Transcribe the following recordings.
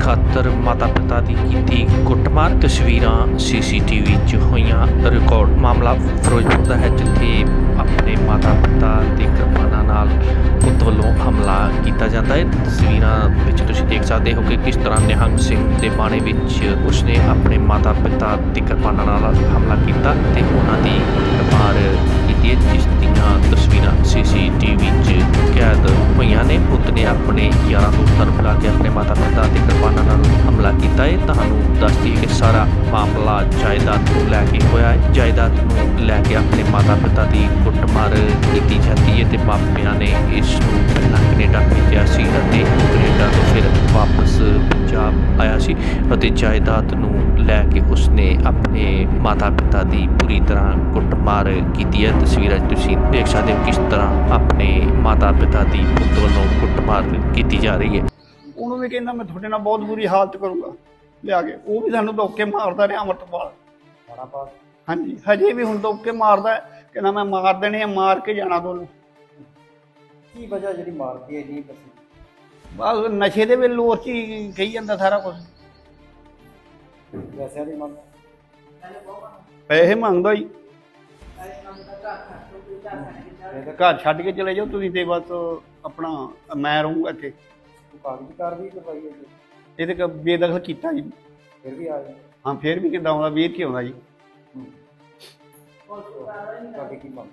ਖਾਤਰ ਮਾਤਾ-ਪਿਤਾ ਦੀ ਕੀਤੀ ਕੁੱਟਮਾਰ ਤਸਵੀਰਾਂ ਸੀਸੀਟੀਵੀ 'ਚ ਹੋਈਆਂ। ਰਿਕਾਰਡ ਮਾਮਲਾ ਫਿਰੋਜ਼ਪੁਰ ਦਾ ਹੈ, ਜਿੱਥੇ ਆਪਣੇ ਮਾਤਾ-ਪਿਤਾ ਦੇ ਕਿਰਪਾਨਾਂ ਨਾਲ ਪੁੱਤ ਵੱਲੋਂ ਹਮਲਾ ਕੀਤਾ ਜਾਂਦਾ ਹੈ। ਤਸਵੀਰਾਂ ਵਿੱਚ ਤੁਸੀਂ ਦੇਖ ਸਕਦੇ ਹੋ ਕਿ ਕਿਸ ਤਰ੍ਹਾਂ ਨਿਹੰਗ ਸਿੰਘ ਦੇ ਬਾਣੇ ਵਿੱਚ ਉਸਨੇ ਆਪਣੇ ਮਾਤਾ-ਪਿਤਾ ਦੀ ਕਿਰਪਾਨਾਂ ਨਾਲ ਹਮਲਾ ਕੀਤਾ ਤੇ ਉਹਨਾਂ ਦੀ ਕੁੱਟਮਾਰ ਕੀਤੀ ਜਿਸ ਦੀਆਂ ਤਸਵੀਰਾਂ ਸੀਸੀਟੀਵੀ 'ਚ ਕੈਦ ਹੋਈਆਂ ਨੇ। ਪੁੱਤ ਨੇ ਆਪਣੇ ਯਾਰਾਂ ਦੋਸਤਾਂ ਨੂੰ ਬੁਲਾ ਕੇ ਆਪਣੇ ਮਾਤਾ-ਪਿਤਾ ਤੇ ਕਿਰਪਾਨਾਂ ਨਾਲ ਹਮਲਾ ਕੀਤਾ ਹੈ। ਤੁਹਾਨੂੰ ਦੱਸਦੀ ਕਿ ਸਾਰਾ ਮਾਮਲਾ ਜਾਇਦਾਦ ਨੂੰ ਲੈ ਕੇ ਹੋਇਆ ਹੈ। ਜਾਇਦਾਦ ਨੂੰ ਲੈ ਕੇ ਆਪਣੇ ਮਾਤਾ-ਪਿਤਾ ਦੀ ਕੁੱਟਮਾਰ ਕੀਤੀ ਜਾਂਦੀ ਹੈ ਤੇ ਮਾਪਿਆਂ ਨੇ ਇਸ ਨੂੰ ਪਹਿਲਾਂ ਕੈਨੇਡਾ ਭੇਜਿਆ ਸੀ ਅਤੇ ਕੈਨੇਡਾ ਤੋਂ ਫਿਰ ਵਾਪਸ ਪੰਜਾਬ ਆਇਆ ਸੀ ਅਤੇ ਜਾਇਦਾਦ ਨੂੰ ਲੈ ਕੇ ਉਸਨੇ ਆਪਣੇ ਮਾਤਾ-ਪਿਤਾ ਦੀ ਪੂਰੀ ਤਰ੍ਹਾਂ ਕੁੱਟਮਾਰ ਕੀਤੀ ਹੈ। ਤਸਵੀਰਾਂ ਤੁਸੀਂ ਦੇਖ ਸਕਦੇ ਹੋ ਕਿਸ ਤਰ੍ਹਾਂ ਆਪਣੇ ਮਾਤਾ-ਪਿਤਾ ਦੀ ਪੁੱਤ ਵੱਲੋਂ ਕੁੱਟਮਾਰ ਕੀਤੀ ਜਾ ਰਹੀ ਹੈ। ਉਹਨੂੰ ਵੀ ਕਹਿੰਦਾ ਮੈਂ ਤੁਹਾਡੇ ਨਾਲ ਬਹੁਤ ਬੁਰੀ ਹਾਲਤ ਕਰੂੰਗਾ। ਲਿਆ ਕੇ। ਉਹ ਵੀ ਸਾਨੂੰ ਧੋਕੇ ਮਾਰਦਾ ਰਿਹਾ ਅਮਰਤਪਾਲ। ਹਾਂਜੀ ਹਜੇ ਵੀ ਹੁਣ ਧੋਕੇ ਮਾਰਦਾ ਹੈ, ਕਹਿੰਦਾ ਮੈਂ ਮਾਰ ਦੇਣੇ ਆ ਮਾਰ ਕੇ ਜਾਣਾ ਤੁਹਾਨੂੰ। ਕੀ ਵਜ੍ਹਾ ਜਿਹੜੀ ਮਾਰਦੀ ਹੈ ਨਹੀਂ ਪਸੀ ਬਸ ਨਸ਼ੇ ਦੇ ਵੇਲੇ ਲੋਰ ਚ ਹੀ ਕਹੀ ਜਾਂਦਾ ਸਾਰਾ ਕੁਝ ਵੈਸੇ ਦੀ ਮੰਗ ਪੈਸੇ ਮੰਗਦਾ ਹੀ ਘਰ ਛੱਡ ਕੇ ਚਲੇ ਜਾਓ ਤੁਸੀਂ ਤੇ ਬਸ ਆਪਣਾ ਮੈਂ ਰਹੂੰਗਾ ਇੱਥੇ। ਤੂੰ ਕਾਗਜ਼ੀ ਕਾਰਵਾਈ ਕਰਵਾਈ ਹੈ ਜੀ ਕ ਬੇਦਖਲ ਕੀਤਾ ਜੀ। ਫਿਰ ਵੀ ਆ ਜੀ। ਹਾਂ ਫੇਰ ਵੀ ਕਿੱਦਾਂ ਆਉਂਦਾ ਵੀਰ ਕੀ ਆਉਂਦਾ ਜੀ। ਤੁਹਾਡੀ ਕੀ ਮੰਗ?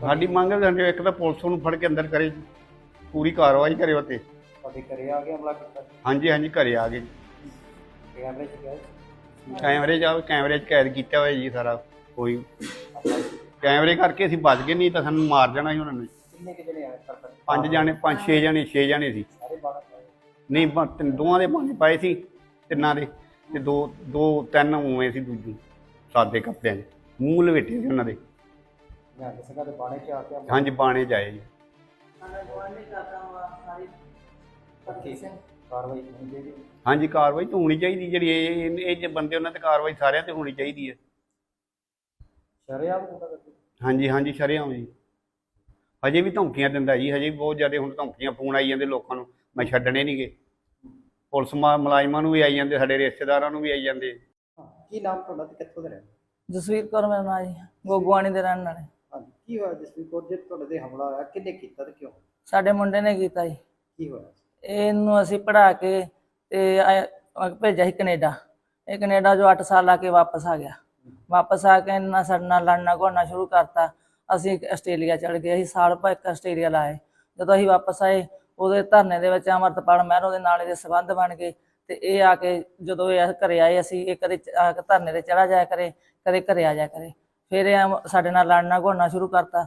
ਸਾਡੀ ਮੰਗ ਹੈ ਵੀ ਇੱਕ ਤਾਂ ਪੁਲਿਸ ਨੂੰ ਫੜ ਕੇ ਅੰਦਰ ਕਰੇ ਜੀ। ਪੂਰੀ ਕਾਰਵਾਈ ਕਰੇ ਉੱਤੇ ਤੁਹਾਡੇ ਘਰੇ ਆ ਕੇ ਹਮਲਾ ਕੀਤਾ? ਹਾਂਜੀ ਹਾਂਜੀ ਘਰੇ ਆ ਗਏ ਕੈਮਰੇ 'ਚ ਗਿਆ ਕੈਮਰੇ ਜਾ ਕੈਮਰੇ 'ਚ ਕੈਦ ਕੀਤਾ ਹੋਇਆ ਜੀ ਸਾਰਾ ਕੋਈ। ਕੈਮਰੇ ਕਰਕੇ ਅਸੀਂ ਬਚ ਗਏ ਨਹੀਂ ਤਾਂ ਸਾਨੂੰ ਮਾਰ ਜਾਣਾ ਸੀ ਉਹਨਾਂ ਨੇ। ਕਿੰਨੇ ਕਿ ਜਣੇ ਆਏ ਕਰ ਪੰਜ ਜਾਣੇ ਪੰਜ ਛੇ ਜਾਣੇ ਛੇ ਜਾਣੇ ਸੀ। ਸਾਰੇ ਆਏ? ਨਹੀਂ ਬ- ਤਿੰਨ- ਦੋਵਾਂ ਦੇ ਪੰਜ ਪਾਏ ਸੀ ਤਿੰਨਾਂ ਦੇ। ਤੇ ਦੋ ਦੋ ਤਿੰਨ ਉਵੇਂ ਸੀ ਦੂਜੀ ਸਾਦੇ ਕੱਪੜਿਆਂ 'ਚ ਮੂੰਹ ਲਵੇਟੇ ਸੀ ਉਹਨਾਂ ਦੇ। ਜਾਂ ਕਿਸੇ ਦਾ ਬਾਣੇ 'ਚ ਆ ਕੇ ਹਮਲਾ ਹਾਂਜੀ ਬਾਣੇ ਜਾਏ ਜੀ। ਕਾਰਵਾਈ ਹੋਣੀ ਚਾਹੀਦੀ ਹੈ। ਹਾਂਜੀ ਕਾਰਵਾਈ ਤਾਂ ਹੋਣੀ ਚਾਹੀਦੀ ਜਿਹੜੀ ਇਹ ਇਹ- ਇਹ ਜੇ ਬੰਦੇ ਉਹਨਾਂ ਤੇ ਕਾਰਵਾਈ ਸਾਰਿਆਂ ਤੇ ਹੋਣੀ ਚਾਹੀਦੀ ਹੈ। ਸ਼ਰੇਆਮ ਹੁੰਦਾ ਕਰਦੇ ਹਾਂਜੀ ਹਾਂਜੀ ਸ਼ਰੇਆਮ ਜੀ। ਹਜੇ ਵੀ ਧਮਕੀਆਂ ਦਿੰਦਾ ਜੀ ਹਜੇ ਵੀ ਬਹੁਤ ਜ਼ਿਆਦਾ ਹੁਣ ਧਮਕੀਆਂ ਫੋਨ ਆਈ ਜਾਂਦੇ ਲੋਕਾਂ ਨੂੰ। ਮੈਂ ਛੱਡਣੇ ਨਹੀਂਗੇ ਪੁਲਿਸ ਮਾ- ਮੁਲਾਜ਼ਮਾਂ ਨੂੰ ਵੀ ਆਈ ਜਾਂਦੇ ਸਾਡੇ ਰਿਸ਼ਤੇਦਾਰਾਂ ਨੂੰ ਵੀ ਆਈ ਜਾਂਦੇ। ਹਾਂ ਕੀ ਨਾਮ ਤੁਹਾਡਾ ਤੇ ਕਿੱਥੋਂ ਦੇ ਰਹਿਣ ਜਸਵੀਰ ਕੌਰ ਮੇਰਾ ਨਾਂ ਜੀ ਗੋਗਵਾਣੀ ਦੇ ਰਹਿਣ ਵਾਲੇ। ਹਾਂਜੀ ਕੀ ਹੋਇਆ ਜਸਵੀਰ ਕੌਰ? ਜੇ ਤੁਹਾਡੇ ਤੇ ਹਮਲਾ ਹੋਇਆ ਕਿੰਨੇ ਕੀਤਾ ਤੇ ਕਿਉਂ? ਸਾਡੇ ਮੁੰਡੇ ਨੇ ਕੀਤਾ ਜੀ। ਕੀ ਹੋਇਆ? ਇਹਨੂੰ ਅਸੀਂ ਪੜਾ ਕੇ ਤੇ ਆਏ- ਭੇਜਿਆ ਸੀ ਕੈਨੇਡਾ। ਇਹ ਕੈਨੇਡਾ ਜੋ 8 ਸਾਲ ਲਾ ਕੇ ਵਾਪਸ ਆ ਗਿਆ। ਵਾਪਸ ਆ ਕੇ ਇਹਨਾਂ ਸਾਡੇ ਨਾਲ ਲੜਨਾ ਘੋੜਨਾ ਸ਼ੁਰੂ ਕਰਤਾ। ਅਸੀਂ ਆਸਟ੍ਰੇਲੀਆ ਚੜ ਗਏ, ਅਸੀਂ ਸਾਲ ਭਰ ਇੱਕ ਆਸਟ੍ਰੇਲੀਆ ਲਾਏ। ਜਦੋਂ ਅਸੀਂ ਵਾਪਸ ਆਏ, ਉਹਦੇ ਧਰਨੇ ਦੇ ਵਿੱਚ ਅਮਰਤਪਾਲ ਮਹਿਰੋ ਦੇ ਨਾਲ ਇਹਦੇ ਸਬੰਧ ਬਣ ਗਏ ਤੇ ਇਹ ਆ ਕੇ ਜਦੋਂ ਇਹ ਘਰੇ ਆਏ, ਅਸੀਂ ਇਹ ਕਦੇ ਚ- ਆ ਕੇ ਧਰਨੇ ਤੇ ਚੜਾ ਜਾਇਆ ਕਰੇ, ਕਦੇ ਘਰੇ ਆ ਜਾਇਆ ਕਰੇ। ਫਿਰ ਇਹ ਅਮ- ਸਾਡੇ ਨਾਲ ਲੜਨਾ ਘੋੜਨਾ ਸ਼ੁਰੂ ਕਰਤਾ।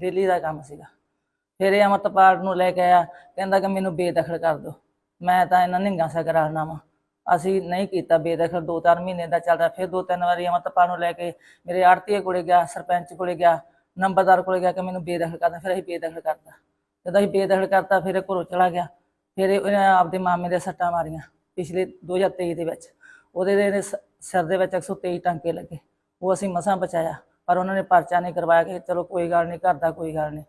ਡੇਲੀ ਦਾ ਕੰਮ ਸੀਗਾ। ਫਿਰ ਇਹ ਅਮਰਤਪਾਲ ਨੂੰ ਲੈ ਕੇ ਆਇਆ, ਕਹਿੰਦਾ ਕਿ ਮੈਨੂੰ ਬੇਦਖਲ ਕਰ ਦਿਓ। ਮੈਂ ਤਾਂ ਇਹਨਾਂ ਨਿੰਗਾ ਸਾ ਕਰਾਉਣਾ ਵਾ। ਅਸੀਂ ਨਹੀਂ ਕੀਤਾ ਬੇਦਖਲ ਦੋ ਚਾਰ ਮਹੀਨੇ ਦਾ ਚੱਲਦਾ। ਫਿਰ ਦੋ ਤਿੰਨ ਵਾਰੀ ਅਮਰਤਪਾਲ ਨੂੰ ਲੈ ਕੇ ਮੇਰੇ ਆੜਤੀਏ ਕੋਲੇ ਗਿਆ, ਸਰਪੰਚ ਕੋਲੇ ਗਿਆ, ਨੰਬਰਦਾਰ ਕੋਲੇ ਗਿਆ ਕਿ ਮੈਨੂੰ ਬੇਦਖਲ ਕਰਦਾ ਫਿਰ ਅਸੀਂ ਬੇਦਖਲ ਕਰਦਾ ਜਦੋਂ ਅਸੀਂ ਬੇਦਖਲ ਕਰਤਾ, ਫਿਰ ਇਹ ਘਰੋਂ ਚਲਾ ਗਿਆ। ਫਿਰ ਇਹ- ਆਪਦੇ ਮਾਮੇ ਦੇ ਸੱਟਾਂ ਮਾਰੀਆਂ ਪਿਛਲੇ 2023 ਦੇ ਵਿੱਚ। ਉਹਦੇ ਦੇ ਸਿਰ ਦੇ ਵਿੱਚ 123 ਟਾਂਕੇ ਲੱਗੇ। ਉਹ ਅਸੀਂ ਮਸਾਂ ਬਚਾਇਆ। ਪਰ ਉਹਨਾਂ ਨੇ ਪਰਚਾ ਨਹੀਂ ਕਰਵਾਇਆ ਕਿ ਚਲੋ ਕੋਈ ਗੱਲ ਨਹੀਂ ਕਰਦਾ ਕੋਈ ਗੱਲ ਨਹੀਂ।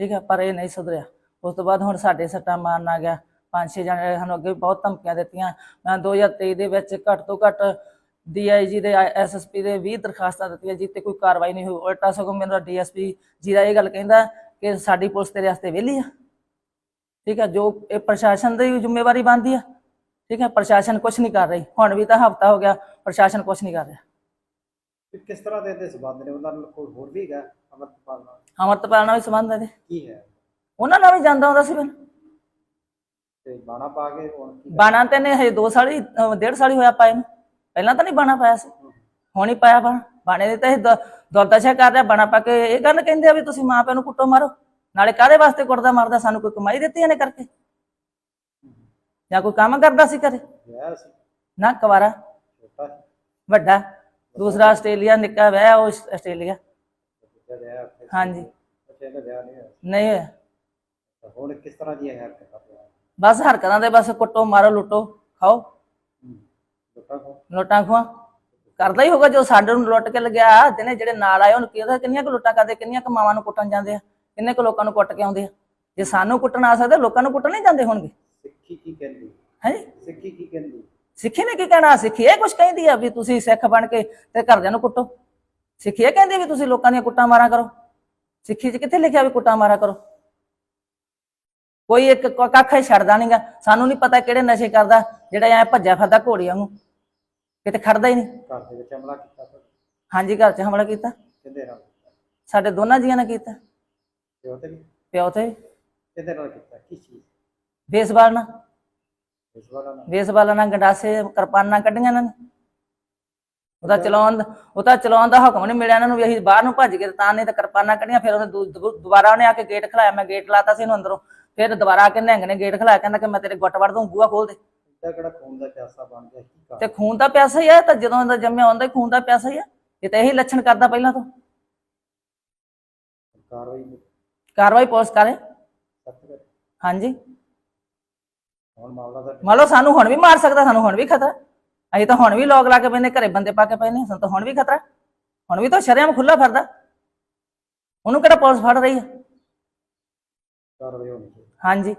ਠੀਕ ਹੈ, ਪਰ ਇਹ ਨਹੀਂ ਸੁਧਰਿਆ। ਉਸ ਤੋਂ ਬਾਅਦ ਹੁਣ ਸਾਡੇ ਸੱਟਾਂ ਮਾਰਨ ਆ ਗਿਆ। ਪੰਜ ਛੇ ਜਣੇ ਸਾਨੂੰ ਅੱਗੇ ਬਹੁਤ ਧਮਕੀਆਂ ਦਿੱਤੀਆਂ। ਮੈਂ 2023 ਦੇ ਵਿੱਚ ਘੱਟ ਤੋਂ ਘੱਟ ਡੀਆਈਜੀ ਦੇ, ਐਸਐਸਪੀ ਦੇ 20 ਦਰਖਾਸਤਾਂ ਦਿੱਤੀਆਂ ਜਿੱਤੇ ਕੋਈ ਕਾਰਵਾਈ ਨਹੀਂ ਹੋਈ। ਉਲਟਾ ਸਗੋਂ ਮੇਰਾ ਡੀਐਸਪੀ ਜੀ ਦਾ ਇਹ ਗੱਲ ਕਹਿੰਦਾ ਕਿ ਸਾਡੀ ਪੁਲਿਸ ਤੇਰੇ ਵਾਸਤੇ ਵਿਹਲੀ ਆ। ਠੀਕ ਹੈ, ਜੋ ਇਹ ਪ੍ਰਸ਼ਾਸਨ ਦੀ ਜ਼ਿੰਮੇਵਾਰੀ ਬਣਦੀ ਆ। ਠੀਕ ਹੈ, ਪ੍ਰਸ਼ਾਸਨ ਕੁਝ ਨਹੀਂ ਕਰ ਰਹੀ। ਹੁਣ ਵੀ ਤਾਂ ਹਫਤਾ ਹੋ ਗਿਆ, ਪ੍ਰਸ਼ਾਸਨ ਕੁਝ ਨਹੀਂ ਕਰ ਰਿਹਾ। ਤੇ ਕਿਸ ਤਰ੍ਹਾਂ ਦੇ ਇਹਦੇ ਸਬੰਧ ਨੇ? ਉਹਨਾਂ ਨਾਲ ਕੋਈ ਹੋਰ ਵੀ ਹੈਗਾ ਅਮਰਪਾਲ ਨਾਲ? ਅਮਰਤਪਾਲ ਨਾਲ ਵੀ ਸੰਬੰਧ ਹੈ ਕੀ ਹੈ? ਉਹਨਾਂ ਨਾਲ ਵੀ ਜਾਂਦਾ ਹੁੰਦਾ ਸੀ ਫਿਰ। ਤੇ ਬਾਣਾ ਪਾ ਕੇ ਹੁਣ ਕੀ ਬਾਣਾ ਤੇ ਨੇ ਹਜੇ 2 ਸਾਲ ਹੀ ਅਹ ਡੇਢ ਸਾਲ ਹੀ ਹੋਇਆ ਪਾਏ ਨੂੰ। ਪਹਿਲਾਂ ਤਾਂ ਨਹੀਂ ਬਾਣਾ ਪਾਇਆ ਸੀ। ਹੁਣ ਹੀ ਪਾਇਆ ਬਾਣਾ। ਬਾਣੇ ਦੇ ਤਾਂ ਇਹ ਦੁਰਦਸ਼ਾ ਕਰ ਰਿਹਾ ਬਾਣਾ ਪਾ ਕੇ ਇਹ ਗੱਲ ਕਹਿੰਦੇ ਆ ਵੀ ਤੁਸੀਂ ਮਾਂ ਪਿਓ ਨੂੰ ਕੁੱਟੋ ਮਾਰੋ। ਨਾਲੇ ਕਾਹਦੇ ਵਾਸਤੇ ਕੁੱਟਦਾ ਮਾਰਦਾ? ਸਾਨੂੰ ਕੋਈ ਕਮਾਈ ਦਿੱਤੀ ਇਹਨੇ ਕਰਕੇ? ਜਾਂ ਕੋਈ ਕੰਮ ਕਰਦਾ ਸੀ ਸੀ। ਨਾ ਕੁਵਾਰਾ। ਵੱਡਾ। ਦੂਸਰਾ ਆਸਟ੍ਰੇਲੀਆ ਨਿੱਕਾ ਵਿਆਹ ਉਹ ਆਸ- ਆਸਟ੍ਰੇਲੀਆ। ਹਾਂਜੀ। ਨਹੀਂ ਹੋਇਆ? ਹੁਣ ਕਿਸ ਤਰ੍ਹਾਂ ਦੀ ਹੈ? ਹਰਕਤਾਂ ਬਸ ਹਰਕਤਾਂ ਦੇ ਬਸ ਕੁੱਟੋ ਮਾਰੋ ਲੁੱਟੋ ਖਾਓ। ਲੋਕਾਂ ਕੋ ਲੁੱਟਾਂ ਖਵਾ ਕਰਦਾ ਹੀ ਹੋਗਾ ਜੋ ਸਾਡੇ ਨੂੰ ਲੁੱਟ ਕੇ ਲਗਿਆ ਜਿਹਨੇ ਜਿਹੜੇ ਨਾਲ ਆਏ ਉਹਨੂੰ ਕਿਹਾ ਕਿੰਨੀਆਂ ਕੁ ਲੁੱਟਾਂ ਕਰਦੇ ਕਿੰਨੀਆਂ ਕੁ ਮਾਵਾਂ ਨੂੰ ਕੁੱਟਣ ਜਾਂਦੇ ਆ? ਕਿੰਨੇ ਕੁ ਲੋਕਾਂ ਨੂੰ ਕੁੱਟ ਕੇ ਆਉਂਦੇ ਆ? ਜੇ ਸਾਨੂੰ ਕੁੱਟਣ ਆ ਸਕਦੇ ਲੋਕਾਂ ਨੂੰ ਕੁੱਟਣ ਨਹੀਂ ਜਾਂਦੇ ਹੋਣਗੇ। ਸਿੱਖੀ ਕੀ ਕਹਿੰਦੀ? ਹੈ? ਸਿੱਖੀ ਕੀ ਕਹਿੰਦੀ? ਸਿੱਖੀ ਨੇ ਕੀ ਕਹਿਣਾ? ਸਿੱਖੀ ਇਹ ਕੁਝ ਕਹਿੰਦੀ ਆ ਵੀ ਤੁਸੀਂ ਸਿੱਖ ਬਣ ਕੇ ਤੇ ਘਰਦਿਆਂ ਨੂੰ ਕੁੱਟੋ। ਸਿੱਖੀ ਇਹ ਕਹਿੰਦੀ ਵੀ ਤੁਸੀਂ ਲੋਕਾਂ ਦੀਆਂ ਕੁੱਟਾਂ ਮਾਰਾਂ ਕਰੋ। ਸਿੱਖੀ 'ਚ ਕਿੱਥੇ ਲਿਖਿਆ ਵੀ ਕੁੱਟਾਂ ਮਾਰਾਂ ਕਰੋ? ਕੋਈ ਇੱਕ ਕੱਖ ਛੱਡਦਾ ਨਹੀਂਗਾ ਸਾਨੂੰ ਨਹੀਂ ਪਤਾ ਕਿਹੜੇ ਨਸ਼ੇ ਕਰਦਾ ਜਿਹੜਾ ਐ ਭੱਜਿਆ ਫਿਰਦਾ ਘੋੜੀ ਵਾਂਗੂ। ਕਿਤੇ ਖੜਦਾ ਹੀ ਨਹੀਂ ਘਰ ਦੇ ਵਿੱਚ ਹਮਲਾ ਕੀਤਾ ਹਾਂਜੀ ਘਰ 'ਚ ਹਮਲਾ ਕੀਤਾ। ਕਿਹਦੇ ਨਾਲ? ਕੀਤਾ ਸਾਡੇ ਦੋਨਾਂ ਜੀਆਂ ਨੇ ਕੀਤਾ। ਪਿਓ ਤੇ ਵੀ? ਪਿਓ ਤੇ ਕਿਹਦੇ ਨਾਲ ਕੀਤਾ? ਕੀ ਚੀਜ਼? ਬੇਸਬਾਲ ਨਾਲ। ਬੇਸਬਾਲਾਂ ਨਾਲ। ਗੰਡਾਸੇ ਕਿਰਪਾਨਾਂ ਕੱਢੀਆਂ ਇਹਨਾਂ ਨੇ। ਉਹਦਾ ਚਲਾਉਣ ਦਾ ਉਹ ਤਾਂ ਚਲਾਉਣ ਦਾ ਹੁਕਮ ਨਹੀਂ ਮਿਲਿਆ ਇਹਨਾਂ ਨੂੰ ਵੀ ਅਸੀਂ ਬਾਹਰ ਨੂੰ ਭੱਜ ਗਏ ਤਾਂ ਨਹੀਂ ਤਾਂ ਕਿਰਪਾਨਾਂ ਕੱਢੀਆਂ ਫਿਰ ਉਹਨੇ ਦੁਬਾਰਾ ਉਹਨੇ ਆ ਕੇ ਗੇਟ ਖਲਾਇਆ। ਮੈਂ ਗੇਟ ਲਾਤਾ ਸੀ ਇਹਨੂੰ ਅੰਦਰੋਂ। ਫਿਰ ਦੁਬਾਰਾ ਆ ਕੇ ਨਿਹੰਗ ਨੇ ਗੇਟ ਖਲਾਇਆ ਕਹਿੰਦਾ ਕਿ ਮੈਂ ਤੇਰੇ ਗੁੱਟ ਵੜ ਦੂੰ ਬੂਹਾ ਖੋਲ ਦੇ। ਕਿਹੜਾ ਖੂਨ ਦਾ ਪਿਆਸਾ ਬਣ ਗਿਆ ਕੀ ਕਰ? ਤੇ ਖੂਨ ਦਾ ਪਿਆਸਾ ਹੀ ਆ ਤਾਂ ਜਦੋਂ ਦਾ ਜੰਮਿਆ ਹੁੰਦਾ ਹੀ ਖੂਨ ਦਾ ਪਿਆਸਾ ਹੀ ਆ। ਇਹ ਤਾਂ ਇਹੀ ਲੱਛਣ ਕਰਦਾ ਪਹਿਲਾਂ ਤੋਂ। ਕਾਰਵਾਈ ਕਾਰਵਾਈ ਪੁਲਿਸ ਕਰ ਹਾਂਜੀ। ਹੁਣ ਮਾਮਲਾ ਦਾ ਮੰਨ ਲਓ ਸਾਨੂੰ ਹੁਣ ਵੀ ਮਾਰ ਸਕਦਾ ਸਾਨੂੰ ਹੁਣ ਵੀ ਖਤਰਾ। ਅਸੀਂ ਤਾਂ ਹੁਣ ਵੀ ਲੋਕ ਲਾ ਕੇ ਪੈਨੇ ਘਰੇ ਬੰਦੇ ਪਾ ਕੇ ਪੈਨੇ ਸਾਨੂੰ ਤਾਂ ਹੁਣ ਵੀ ਖਤਰਾ। ਹੁਣ ਵੀ ਤਾਂ ਸ਼ਰੇਆਮ ਖੁੱਲਾ ਫਿਰਦਾ। ਉਹਨੂੰ ਕਿਹੜਾ ਪੁਲਿਸ ਫੜ ਰਹੀ ਆ ਕਾਰਵਾਈ ਹੋਣੀ ਚਾਹੀਦੀ। ਹਾਂਜੀ।